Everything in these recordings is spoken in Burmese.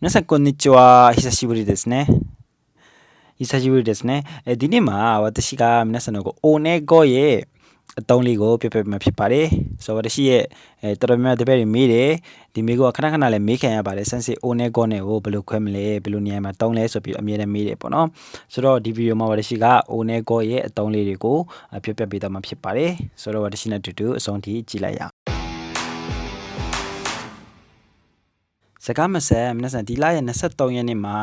皆さんこんにちは久しぶりですね久しぶりですねえဒီနေ့မှာ私が皆さんのこうおねごရဲ့အတုံးလေးကိုပြပြပြဖြစ်ပါတယ်ဆိုတော့私ရဲ့အဲတော်တော်များများတပည့်တွေမေးတယ်ဒီမေးကိုခဏခဏလည်းမေးခံရပါတယ်ဆန်စီအိုနဲကောနဲ့ကိုဘယ်လိုခွဲမလဲဘယ်လိုနေရာမှာတုံးလဲဆိုပြီးအမြဲတမ်းမေးတယ်ပေါ့နော်ဆိုတော့ဒီဗီဒီယိုမှာ私ကအိုနဲကောရဲ့အတုံးလေးတွေကိုပြပြပေးတော့မှာဖြစ်ပါတယ်ဆိုတော့私နဲ့အတူတူအဆုံးထိကြည့်လိုက်ရအောင် စကားမဆက်မနက်ဆန်ဒီလရဲ့23ရက်နေ့မှာ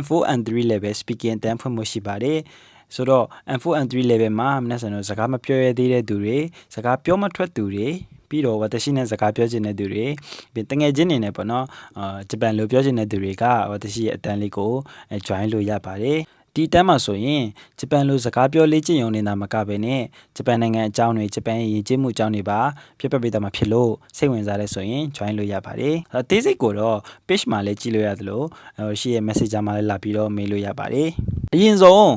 M4 and 3 level speaking တန်းဖွင့်မှုရှိပါတယ်ဆိုတော့ M4 and 3 level မှာမနက်ဆန်တို့စကားမပြောရသေးတဲ့သူတွေစကားပြောမထွက်သူတွေပြီးတော့ဝတရှိနဲ့စကားပြောချင်တဲ့သူတွေပြီးတငယ်ချင်းတွေနဲ့ပေါ့နော်အာဂျပန်လိုပြောချင်တဲ့သူတွေကဝတရှိရဲ့အတန်းလေးကို join လို့ရပါတယ် ဒီတန်းမှာဆိုရင်ဂျပန်လိုစကားပြောလေ့ကျင့်ရုံနေတာမကဘဲနဲ့ဂျပန်နိုင်ငံအကြောင်းတွေဂျပန်ရဲ့ယဉ်ကျေးမှုအကြောင်းတွေပါပြပြပေးတာမှာဖြစ်လို့စိတ်ဝင်စားတဲ့ဆိုရင် join လို့ရပါတယ်အသေးစိတ်ကိုတော့ page မှာလည်းကြည့်လို့ရတယ်လို့ရှိရဲ့ messenger မှာလည်းလာပြီးတော့မေးလို့ရပါတယ်အရင်ဆုံး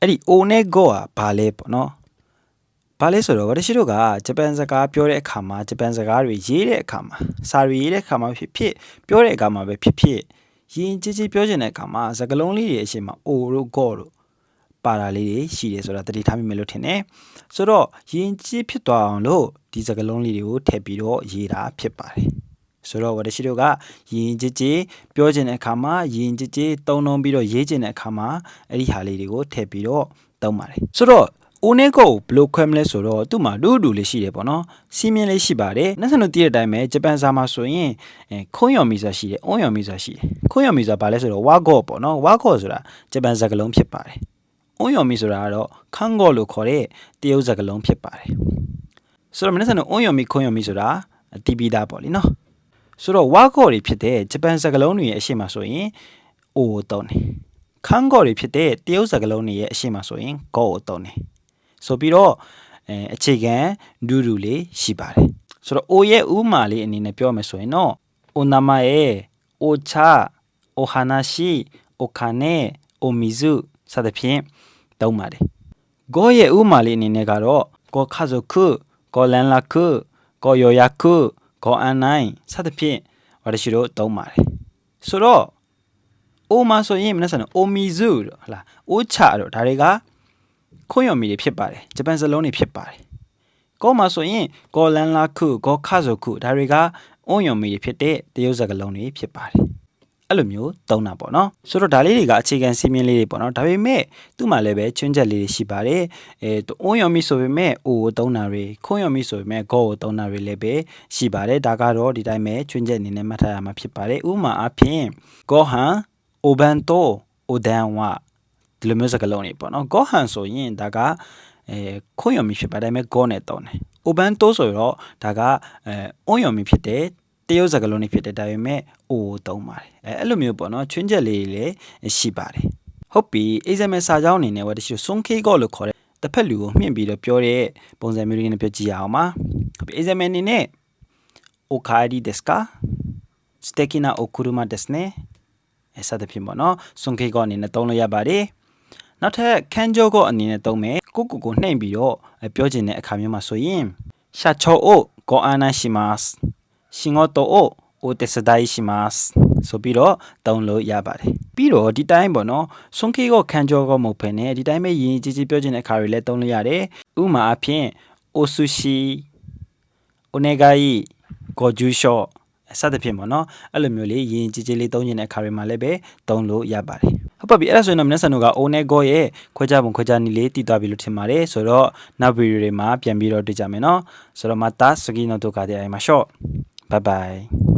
အဲ့ဒီ O နဲ့ Go อ่ะဘာလဲပေါ့နော်ဘာလဲဆိုတော့私တို့ကဂျပန်စကားပြောတဲ့အခါမှာဂျပန်စကားတွေရေးတဲ့အခါမှာစာတွေရေးတဲ့အခါမှာဖြစ်ဖြစ်ပြောတဲ့အခါမှာပဲဖြစ်ဖြစ် ရင်ကြီးကြီးပြောချင်တဲ့အခါမှာစကားလုံးလေးတွေအရှိမ O တို့ Go တို့ပါတာလေးတွေရှိတယ်ဆိုတာတတိထားမိမယ်လို့ထင်တယ်ဆိုတော့ရင်ကြီးဖြစ်သွားအောင်လို့ဒီစကားလုံးလေးတွေကိုထည့်ပြီးတော့ရေးတာဖြစ်ပါတယ်ဆိုတော့ဝတရှိတို့ကယင်ကြည်ကြည်ပြောချင်တဲ့အခါမှာယင်ကြည်ကြည်တုံးလုံးပြီးတော့ရေးချင်တဲ့အခါမှာအဲ့ဒီဟာလေးတွေကိုထည့်ပြီးတော့တုံးပါတယ်ဆိုတော့ ဦးနေကိုဘယ်လိုခွဲမလဲဆိုတော့သူ့မှာဒူးဒူလေးရှိတယ်ပေါ့နော်စီးမြင်လေးရှိပါတယ်နောက်ဆက်လို့တည့်တဲ့အတိုင်းပဲဂျပန်စာမှာဆိုရင်အဲခွန်းယော်မီစာရှိတယ်အွန်ယော်မီစာရှိတယ်ခွန်းယော်မီစာဘာလဲဆိုတော့ဝါကော့ပေါ့နော်ဝါကော့ဆိုတာဂျပန်စကားလုံးဖြစ်ပါတယ်အွန်ယော်မီဆိုတာကတော့ခန်းကော့လို့ခေါ်တဲ့တရုတ်စကားလုံးဖြစ်ပါတယ်ဆိုတော့မနေ့ကနော်အွန်ယော်မီခွန်းယော်မီဆိုတာတီးပြီးသားပေါ့လीနော်ဆိုတော့ဝါကော့တွေဖြစ်တဲ့ဂျပန်စကားလုံးတွေရဲ့အရှိမဆိုရင်အိုကိုတုံးတယ်ခန်းကော့တွေဖြစ်တဲ့တရုတ်စကားလုံးတွေရဲ့အရှိမဆိုရင်ကော့ကိုတုံးတယ် ဆိုပြီးတော့အဲအခြေခံဒူးဒူးလေးရှိပါတယ်ဆိုတော့အိုရဲ့ဥမာလေးအနေနဲ့ပြောမယ်ဆိုရင်တော့အိုနာမရဲ့အိုချာအိုဟာနာရှိအိုခါနဲအိုမီဇုစသဖြင့်သုံးပါတယ်ဂေါရဲ့ဥမာလေးအနေနဲ့ကတော့ဂေါခါဇုခုဂေါလန်လာခုဂေါယောယာခုဂေါအန်နိုင်စသဖြင့်ဝရရှိတို့သုံးပါတယ်ဆိုတော့အိုမာဆိုရင်မနက်ဆန်အိုမီဇုတို့ဟလာအိုချာတို့ဒါတွေက ခွင့်ရမီတွေဖြစ်ပါတယ်ဂျပန်စလုံးတွေဖြစ်ပါတယ်ကောမှာဆိုရင်ဂေါလန်လာခုဂေါခါဇုခုဒါတွေကအွန်ယုံမီတွေဖြစ်တဲ့တရုတ်စကားလုံးတွေဖြစ်ပါတယ်အဲ့လိုမျိုးသုံးတာပေါ့နော်ဆိုတော့ဒါလေးတွေကအခြေခံစီးမြင်လေးတွေပေါ့နော်ဒါပေမဲ့သူ့မှာလည်းပဲချွန်းချက်လေးတွေရှိပါတယ်အဲသူအွန်ယုံမီဆိုပေမဲ့အိုကိုသုံးတာတွေခွင့်ယုံမီဆိုပေမဲ့ဂေါကိုသုံးတာတွေလည်းပဲရှိပါတယ်ဒါကတော့ဒီတိုင်းပဲချွန်းချက်အနေနဲ့မှတ်ထားရမှာဖြစ်ပါတယ်ဥပမာအဖြစ်ဂေါဟန်အိုဘန်တိုအိုဒန်ဝ ဒီလိုမျိုးစကားလုံးတွေပေါ့နော် go han ဆိုရင်ဒါကအဲခွင့်ယုံမီဖြစ်ပါဒါပေမဲ့ go နဲ့တော့တယ် open to ဆိုတော့ဒါကအဲ on ယုံမီဖြစ်တယ်တရုတ်စကားလုံးတွေဖြစ်တယ်ဒါပေမဲ့ o တုံးပါတယ်အဲအဲ့လိုမျိုးပေါ့နော်ချွင်းချက်လေးတွေလည်းရှိပါတယ်ဟုတ်ပြီ example စာကြောင်းအနေနဲ့ဝတရှိစွန်ခေကောလို့ခေါ်တဲ့တစ်ဖက်လူကိုမြင့်ပြီးတော့ပြောတဲ့ပုံစံမျိုးလေးနဲ့ပြောကြည့်ရအောင်ပါဟုတ်ပြီ example အနေနဲ့ o kaeri desu ka 素敵なお車ですね。さて、ピンボの尊敬後にね、どんどんやばり。 နောက်ထပ်ခန်းကျောကိုအနေနဲ့သုံးမယ်ကိုကိုကိုနှိမ့်ပြီးတော့ပြောချင်တဲ့အခါမျိုးမှာဆိုရင်社長をご案内します仕事をお手伝いしますဆိုပြီးတော့တောင်းလို့ရပါတယ်ပြီးတော့ဒီတိုင်းပေါ့နော်ဆွန်ခေကိုခံကြောကိုမဟုတ်ဘဲနဲ့ဒီတိုင်းပဲယဉ်ကြီးကြီးပြောချင်တဲ့အခါတွေလည်းတောင်းလို့ရတယ်ဥမာအဖြစ်အိုဆူရှီအိုနေဂိုင်ဂိုဂျူရှော့စသဖြင့်ပေါ့နော်အဲ့လိုမျိုးလေးယဉ်ကြီးကြီးလေးတောင်းချင်တဲ့အခါတွေမှာလည်းပဲတောင်းလို့ရပါတယ် ဟုတ်ပါပြီအဲ့ဒါဆိုရင်တော့မျက်စံတို့က O နဲ့ Go ရဲ့ခွဲခြားပုံခွဲခြားနည်းလေးတည်သွားပြီလို့ထင်ပါတယ်ဆိုတော့နောက်ဗီဒီယိုတွေမှာပြန်ပြီးတော့တွေ့ကြမယ်နော်ဆိုတော့မတာစကီနိုတို့ကတဲ့အရင်မှာ short bye bye